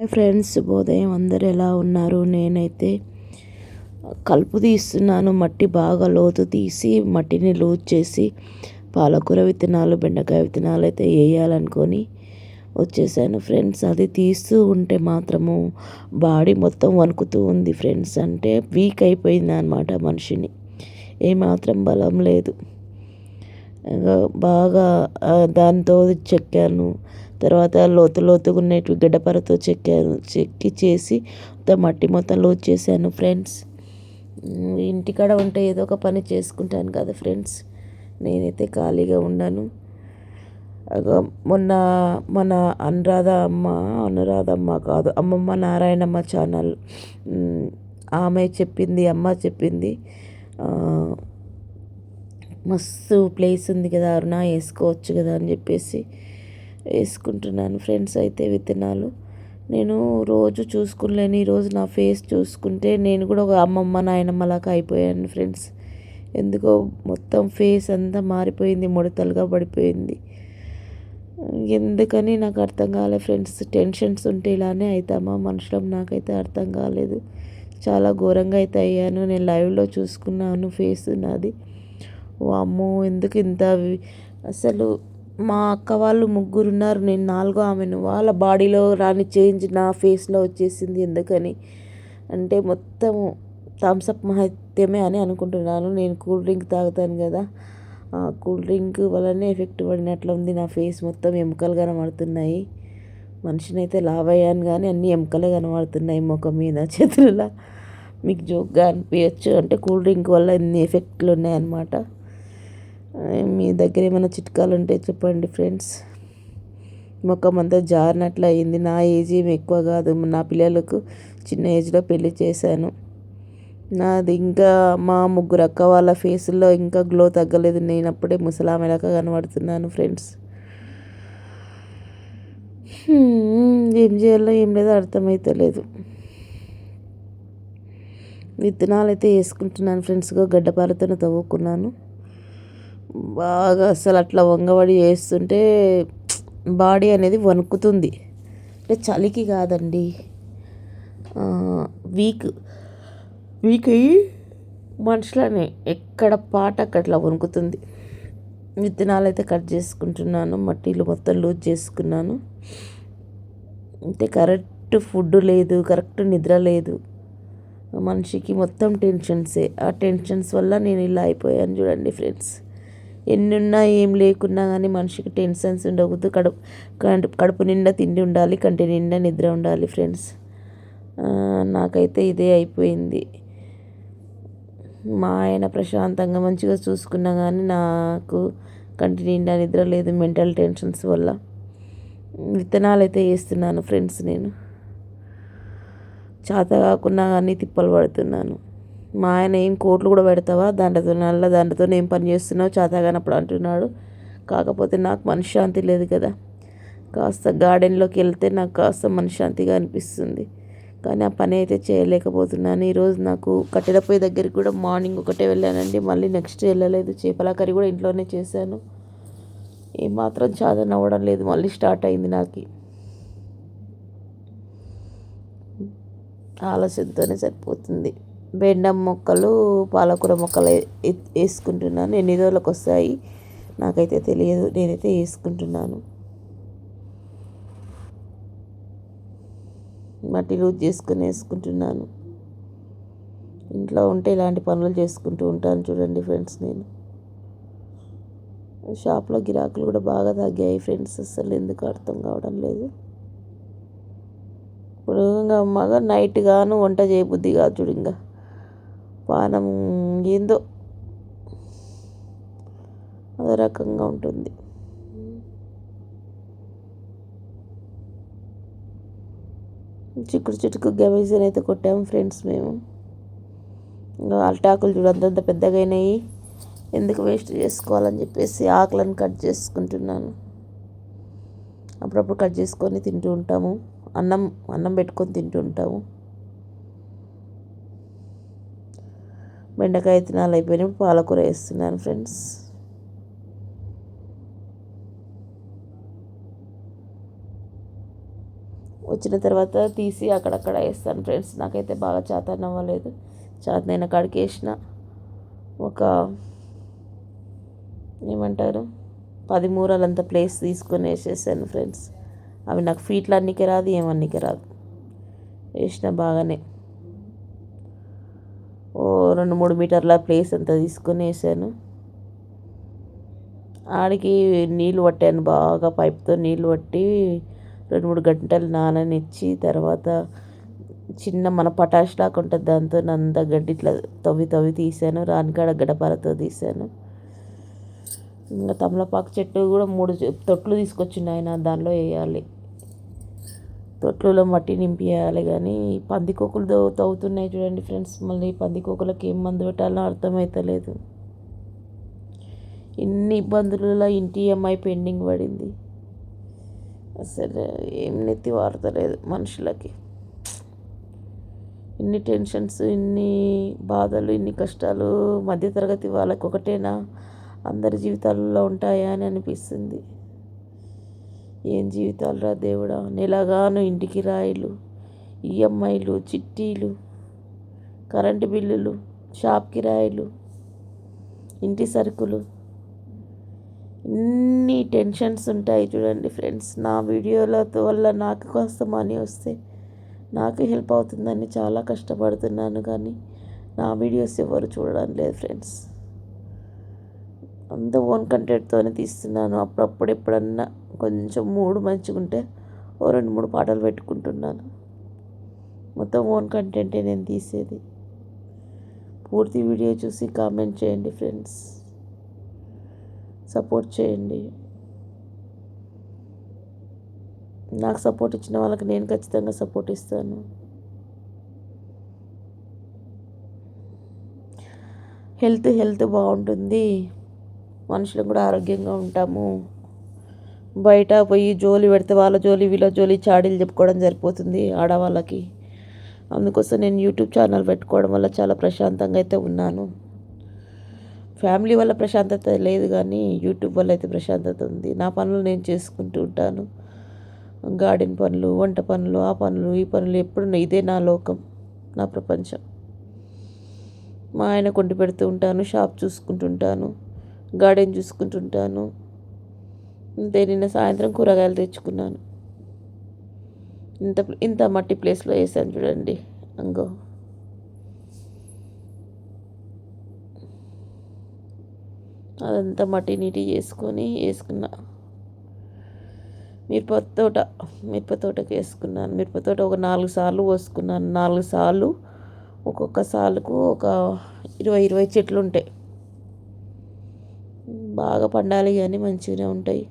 Friends ఉదయం అందరు ఎలా ఉన్నారు? నేనైతే కలుపు తీస్తున్నాను మట్టి బాగా లోతు తీసి మట్టిని లూజ్ చేసి పాలకూర విత్తనాలు బెండకాయ విత్తనాలు అయితే వేయాలనుకొని వచ్చేసాను ఫ్రెండ్స్. అది తీస్తూ ఉంటే మాత్రము బాడీ మొత్తం వణుకుతూ ఉంది ఫ్రెండ్స్. అంటే వీక్ అయిపోయింది అనమాట మనిషిని. ఏమాత్రం బలం లేదు. బాగా దాంతో చెక్కాను. తర్వాత లోతు లోతుగా ఉన్నట్టు గడ్డపారతో చెక్కాను చెక్కి చేసి మట్టి మొత్తం లోతు చేశాను ఫ్రెండ్స్. ఇంటికాడ ఉంటే ఏదో ఒక పని చేసుకుంటాను కదా ఫ్రెండ్స్. నేనైతే ఖాళీగా ఉన్నాను. మొన్న మన అనురాధ అమ్మ అనురాధ అమ్మ కాదు అమ్మమ్మ నారాయణమ్మ ఛానల్ ఆమె చెప్పింది అమ్మ చెప్పింది. మస్తు ప్లేస్ ఉంది కదా అరుణ వేసుకోవచ్చు కదా అని చెప్పేసి. వేసుకుంటున్నాను. ఫ్రెండ్స్ అయితే విత్తనాలు. నేను రోజు చూసుకునేలేను. ఈరోజు నా ఫేస్ చూసుకుంటే నేను కూడా ఒక అమ్మమ్మ నాయనమ్మ లాగా అయిపోయాను ఫ్రెండ్స్. ఎందుకో మొత్తం ఫేస్ అంతా మారిపోయింది ముడతలుగా పడిపోయింది. ఎందుకని నాకు అర్థం కాలేదు ఫ్రెండ్స్. టెన్షన్స్ ఉంటే ఇలానే అవుతామా మనుషులం నాకైతే అర్థం కాలేదు. చాలా ఘోరంగా అయితే అయ్యాను. నేను లైవ్లో చూసుకున్నాను ఫేస్ నాది. ఓ అమ్మో ఎందుకు ఇంత అసలు మా అక్క వాళ్ళు ముగ్గురు ఉన్నారు నేను నాలుగో ఆమెను. వాళ్ళ బాడీలో రాని చేంజ్ నా ఫేస్లో వచ్చేసింది. ఎందుకని? అంటే మొత్తము థమ్స్అప్ మహత్యమే అని అనుకుంటున్నాను. నేను కూల్ డ్రింక్ తాగుతాను కదా. ఆ కూల్ డ్రింక్ వల్లనే ఎఫెక్ట్ పడినట్లు ఉంది. నా ఫేస్ మొత్తం ఎముకలు కనబడుతున్నాయి. మనిషినైతే అయితే లావ్ అయ్యాను కానీ అన్ని ఎముకలే కనబడుతున్నాయి ముఖం మీద చేతులలో. మీకు జోక్గా అనిపించచ్చు అంటే కూల్ డ్రింక్ వల్ల ఎన్ని ఎఫెక్ట్లు ఉన్నాయన్నమాట. మీ దగ్గర ఏమైనా చిట్కాలు ఉంటే చెప్పండి ఫ్రెండ్స్. ముఖం అంతా జారినట్లు అయింది. నా ఏజ్ ఏమి ఎక్కువ కాదు. నా పిల్లలకు చిన్న ఏజ్లో పెళ్ళి చేశాను. నాది ఇంకా మా ముగ్గురు అక్క వాళ్ళ ఫేసుల్లో ఇంకా గ్లో తగ్గలేదు. నేను అప్పుడే ముసలామెలాగా కనబడుతున్నాను ఫ్రెండ్స్. ఏం చేయాలో ఏం లేదో అర్థమవుతలేదు విత్తనాలు అయితే వేసుకుంటున్నాను ఫ్రెండ్స్గా గడ్డపాలతో తవ్వుకున్నాను. బాగా అసలు అట్లా వంగబడి వేస్తుంటే బాడీ అనేది వణుకుతుంది. అంటే చలికి కాదండి. వీక్ వీక్ అయ్యి మనుషులని ఎక్కడ పాట అట్లా వణుకుతుంది. విత్తనాలు అయితే కట్ చేసుకుంటున్నాను మట్టిలు మొత్తం లూజ్ చేసుకున్నాను. అంటే కరెక్ట్ ఫుడ్ లేదు కరెక్ట్ నిద్ర లేదు. మనిషికి మొత్తం టెన్షన్సే. ఆ టెన్షన్స్ వల్ల నేను ఇలా అయిపోయాను చూడండి ఫ్రెండ్స్. ఎన్ని ఉన్నా ఏం లేకున్నా కానీ మనిషికి టెన్షన్స్ ఉండకూడదు. కడుపు కడుపు నిండా తిండి ఉండాలి కంటి నిండా నిద్ర ఉండాలి ఫ్రెండ్స్. నాకైతే ఇదే అయిపోయింది. మా ఆయన ప్రశాంతంగా మంచిగా చూసుకున్నా కానీ నాకు కంటి నిండా నిద్ర లేదు మెంటల్ టెన్షన్స్ వల్ల. విత్తనాలు అయితే వేస్తున్నాను ఫ్రెండ్స్ నేను. చేత కాకుండా కానీ తిప్పలు పడుతున్నాను. మా ఆయన ఏం కోట్లు కూడా పెడతావా? దాంట్లో నల్ల దాంట్లో ఏం పని చేస్తున్నావు? చేతగానప్పుడు అంటున్నాడు. కాకపోతే నాకు మనశ్శాంతి లేదు కదా. కాస్త గార్డెన్లోకి వెళ్తే నాకు కాస్త మనశ్శాంతిగా అనిపిస్తుంది. కానీ ఆ పని అయితే చేయలేకపోతున్నాను. ఈరోజు నాకు కట్టెల పొయ్యి దగ్గరికి కూడా మార్నింగ్ ఒకటే వెళ్ళానండి. మళ్ళీ నెక్స్ట్ వెళ్ళలేదు. చేపల కర్రీ కూడా ఇంట్లోనే చేశాను. ఏమాత్రం చాదన అవ్వడం లేదు. మళ్ళీ స్టార్ట్ అయింది నాకు. ఆలస్యంతోనే సరిపోతుంది. బెండం మొక్కలు పాలకూర మొక్కలు వేసుకుంటున్నాను. ఎన్ని రోజులకు వస్తాయి? నాకైతే తెలియదు. నేనైతే వేసుకుంటున్నాను. మట్టి లూజ్ చేసుకుని వేసుకుంటున్నాను. ఇంట్లో ఉంటే ఇలాంటి పనులు చేసుకుంటూ ఉంటాను చూడండి ఫ్రెండ్స్ నేను. షాప్లో గిరాకులు కూడా బాగా తగ్గాయి ఫ్రెండ్స్. అసలు ఎందుకు అర్థం కావడం లేదు. ఇప్పుడు ఇంకా మగ నైట్ గాను వంట చేయబుద్ధి కాదు చూడు ఇంకా. పానం ఏందో అదో రకంగా ఉంటుంది. చిక్కుడు చెట్టుకు గమేజన్ అయితే కొట్టాము ఫ్రెండ్స్ మేము. అల్టాకులు చూడు అంతంత పెద్దగా అయినాయి ఎందుకు వేస్ట్ చేసుకోవాలని చెప్పేసి ఆకులను కట్ చేసుకుంటున్నాను. అప్పుడప్పుడు కట్ చేసుకొని తింటూ ఉంటాము. అన్నం అన్నం పెట్టుకొని తింటూ ఉంటాము. బెండకాయ విత్తనాలు అయిపోయినప్పుడు పాలకూర వేస్తున్నాను ఫ్రెండ్స్. వచ్చిన తర్వాత తీసి అక్కడక్కడ వేస్తాను ఫ్రెండ్స్. నాకైతే బాగా చేతన అవ్వలేదు చేతనైన కాడికి వేసిన ఒక ఏమంటారు? పది మూరలంత ప్లేస్ తీసుకొని వేసేసాను ఫ్రెండ్స్. అవి నాకు ఫీట్లు అన్నికే రాదు ఏమన్నికే రాదు. వేసిన బాగానే. రెండు మూడు మీటర్ల ప్లేస్ అంతా తీసుకొని వేసాను ఆడికి నీళ్ళు పట్టాను బాగా పైప్తో నీళ్ళు పట్టి రెండు మూడు గంటలు నాననిచ్చి తర్వాత చిన్న మన పటాష్ లాగా ఉంటుంది దాంతో అంత గడ్డి ఇట్లా తవ్వి తవ్వి తీసాను రానికాడ గడపారతో తీసాను. ఇంకా తమలపాకు చెట్టు కూడా మూడు తొట్లు తీసుకొచ్చిండు ఆయన దానిలో వేయాలి. తొట్లలో మట్టి నింపియాలి కానీ పందికొక్కులు తవ్వుతున్నాయి చూడండి ఫ్రెండ్స్. మళ్ళీ పందికొక్కులకి ఏం మందు పెట్టాలో అర్థమవుతలేదు ఇన్ని ఇబ్బందులలో ఇంటి ఈఎంఐ పెండింగ్ పడింది. అసలు ఏం నెత్తి వాడతలేదు మనుషులకి. ఇన్ని టెన్షన్స్ ఇన్ని బాధలు ఇన్ని కష్టాలు మధ్యతరగతి వాళ్ళకి ఒకటేనా అందరి జీవితాలలో ఉంటాయా అని అనిపిస్తుంది. ఏం జీవితాలు రా దేవుడా? నెలగాను ఇంటికి రాయిలు ఈఎంఐలు చిట్టీలు కరెంటు బిల్లులు షాప్ కిరాయిలు ఇంటి సరుకులు. ఇన్ని టెన్షన్స్ ఉంటాయి చూడండి ఫ్రెండ్స్. నా వీడియోలతో వల్ల నాకు కాస్త మనీ వస్తే నాకు హెల్ప్ అవుతుందని చాలా కష్టపడుతున్నాను కానీ నా వీడియోస్ ఎవరు చూడడం లేదు ఫ్రెండ్స్. అంత ఓన్ కంటెంట్తోనే తీస్తున్నాను. అప్పుడప్పుడు ఎప్పుడన్నా కొంచెం మూడు మంచిగుంటే ఓ రెండు మూడు పాటలు పెట్టుకుంటున్నాను. మొత్తం ఓన్ కంటెంటే నేను తీసేది. పూర్తి వీడియో చూసి కామెంట్ చేయండి ఫ్రెండ్స్. సపోర్ట్ చేయండి. నాకు సపోర్ట్ ఇచ్చిన వాళ్ళకి నేను ఖచ్చితంగా సపోర్ట్ ఇస్తాను. హెల్త్ హెల్త్ బాగుంటుంది. మనుషులు కూడా ఆరోగ్యంగా ఉంటాము. బయట పోయి జోలి పెడితే వాళ్ళ జోలి వీళ్ళ జోలి చాడీలు చెప్పుకోవడం సరిపోతుంది ఆడవాళ్ళకి. అందుకోసం నేను యూట్యూబ్ ఛానల్ పెట్టుకోవడం వల్ల చాలా ప్రశాంతంగా అయితే ఉన్నాను. ఫ్యామిలీ వల్ల ప్రశాంతత లేదు కానీ యూట్యూబ్ వల్ల అయితే ప్రశాంతత ఉంది. నా పనులు నేను చేసుకుంటూ ఉంటాను. గార్డెన్ పనులు వంట పనులు ఆ పనులు ఈ పనులు ఎప్పుడు ఇదే నా లోకం నా ప్రపంచం. మా ఆయన కొండి పెడుతూ ఉంటాను షాప్ చూసుకుంటుంటాను గార్డెన్ చూసుకుంటుంటాను అంతే నిన్న సాయంత్రం కూరగాయలు తెచ్చుకున్నాను. ఇంత ఇంత మట్టి ప్లేస్లో వేసాను చూడండి. అంగో. అదంతా మట్టి నీటి చేసుకొని వేసుకున్నా. మిరప తోట మిరప తోటకి వేసుకున్నాను. మిరప తోట ఒక నాలుగు సార్లు పోసుకున్నాను నాలుగు సార్లు ఒక్కొక్క సార్లకు ఒక ఇరవై ఇరవై చెట్లు ఉంటాయి. బాగా పండాలి కానీ మంచిగానే ఉంటాయి.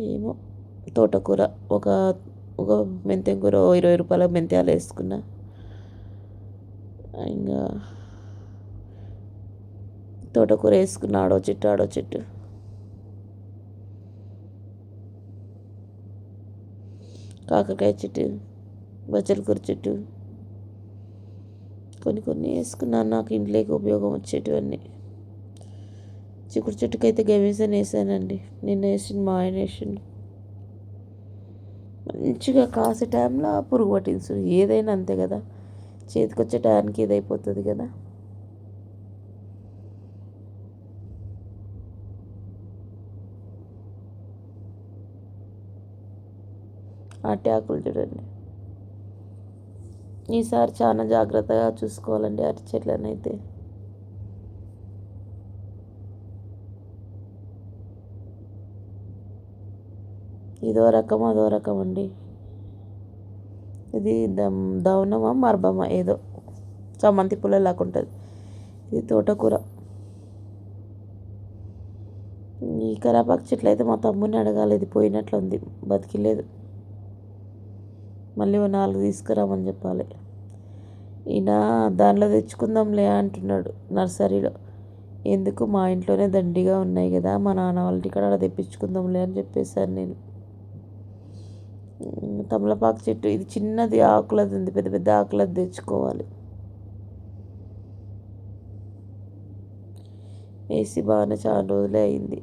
ఏమో తోటకూర ఒక ఒక మెంతెం కూర ఇరవై రూపాయల మెంతాలు వేసుకున్నా. ఇంకా తోటకూర వేసుకున్న ఆడో చెట్టు ఆడో చెట్టు. కాకరకాయ చెట్టు బచ్చలకూర చెట్టు. కొన్ని కొన్ని వేసుకున్నాను నాకు ఇంట్లోకి ఉపయోగం వచ్చేటివన్నీ. చిక్కుడు చెట్టుకు అయితే గమేసాను వేసానండి. నిన్న వేసింది మా ఆయన వేసిండు. మంచిగా కాసే టైంలో పురుగు పట్టించు ఏదైనా అంతే కదా. చేతికి వచ్చే టైంకి ఇదైపోతుంది కదా. అటాకులు చూడండి. ఈసారి చాలా జాగ్రత్తగా చూసుకోవాలండి అరటి చెట్లనైతే అయితే ఇదో రకం అదో రకం అండి. ఇది దమ్ దౌనమా మర్భమా ఏదో చామంతి పూల లాగా ఉంటుంది. ఇది తోటకూర. ఈ కరాపాకు చెట్లు అయితే మా తమ్ముని అడగాలి ఇది పోయినట్లుంది బతికిలేదు. మళ్ళీ నాలుగు తీసుకురామని చెప్పాలి. ఈయన దానిలో తెచ్చుకుందాంలే అంటున్నాడు నర్సరీలో. ఎందుకు? మా ఇంట్లోనే దండిగా ఉన్నాయి కదా మా నాన్న వాళ్ళ ఇక్కడ అలా తెప్పించుకుందాంలే అని చెప్పేశాను నేను. తమలపాకు చెట్టు. ఇది చిన్నది ఆకులది ఉంది. పెద్ద పెద్ద ఆకులది తెచ్చుకోవాలి. వేసి బాగానే చాలా రోజులే అయింది.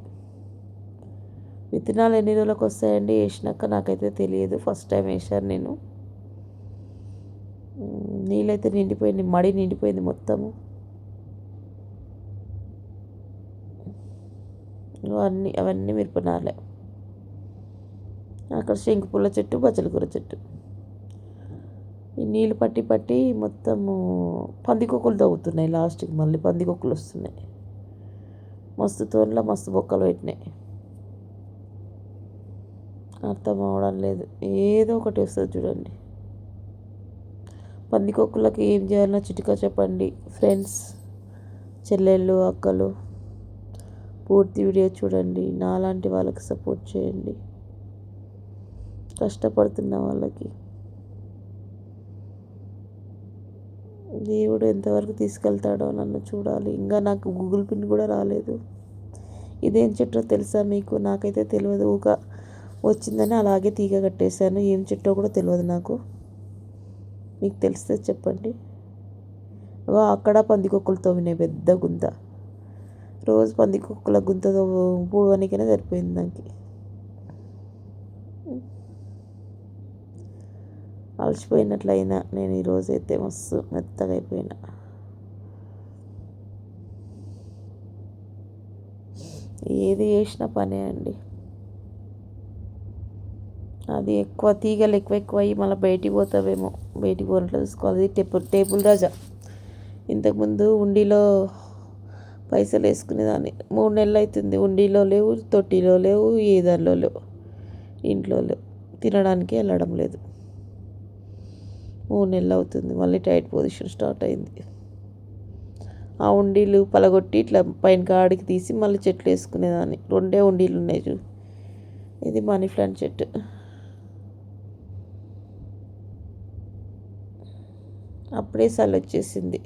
విత్తనాలు ఎన్ని రోజులకు వస్తాయండి? వేసినాక నాకైతే తెలియదు. ఫస్ట్ టైం వేసాను నేను. నీళ్ళైతే నిండిపోయింది. మడి నిండిపోయింది మొత్తము. అన్నీ అవన్నీ మిరపనాలే అక్కడ శంకు పుల్ల చెట్టు బచ్చలకూర చెట్టు. ఈ నీళ్ళు పట్టి పట్టి మొత్తము పందికొక్కులు తవ్వుతున్నాయి లాస్ట్కి. మళ్ళీ పందికొక్కులు వస్తున్నాయి. మస్తు తోనలో మస్తు బొక్కలు పెట్టినాయి. అర్థం అవడం లేదు. ఏదో ఒకటి వస్తుంది చూడండి. పందికొక్కులకి ఏం చేయాలన్నా చిటికా చెప్పండి. ఫ్రెండ్స్ చెల్లెళ్ళు అక్కలు పూర్తి వీడియో చూడండి. నాలాంటి వాళ్ళకి సపోర్ట్ చేయండి. కష్టపడుతున్న వాళ్ళకి దేవుడు ఎంతవరకు తీసుకెళ్తాడో నన్ను చూడాలి ఇంకా నాకు గూగుల్ పిన్ కూడా రాలేదు ఇదేం చెట్టో తెలుసా మీకు నాకైతే తెలియదు ఊక వచ్చిందని అలాగే తీగ కట్టేశాను ఏం చెట్టో కూడా తెలియదు నాకు మీకు తెలిస్తే చెప్పండి అక్కడ పందికొక్కులతో వినే పెద్ద గుంత రోజు పందికొక్కుల గుంతతో పూడవనికైనా సరిపోయింది దానికి అలసిపోయినట్లయినా నేను ఈరోజు అయితే మస్తు మెత్తగా అయిపోయినా. ఏది చేసినా పనే అండి. అది ఎక్కువ తీగలు ఎక్కువ ఎక్కువ అయ్యి మళ్ళీ బయటికి పోతావేమో. బయటికి పోనట్లు చూసుకోవాలి. ఇది టేబుల్ టేబుల్ రాజా. ఇంతకుముందు ఉండిలో పైసలు వేసుకునేదాన్ని. మూడు నెలలు అవుతుంది ఉండిలో లేవు తొట్టిలో లేవు ఏ దానిలో లేవు ఇంట్లో లేవు. తినడానికి వెళ్ళడం లేదు. మూడు నెలలు అవుతుంది మళ్ళీ టైట్ పొజిషన్ స్టార్ట్ అయింది. ఆ ఉండీలు పలగొట్టి ఇట్లా పైన కాడికి తీసి మళ్ళీ చెట్లు వేసుకునేదాన్ని. రెండే ఉండీలు ఉన్నాయి చూ ఇది మనీ ప్లాంట్ చెట్టు. అప్పుడే సల్ వచ్చేసింది.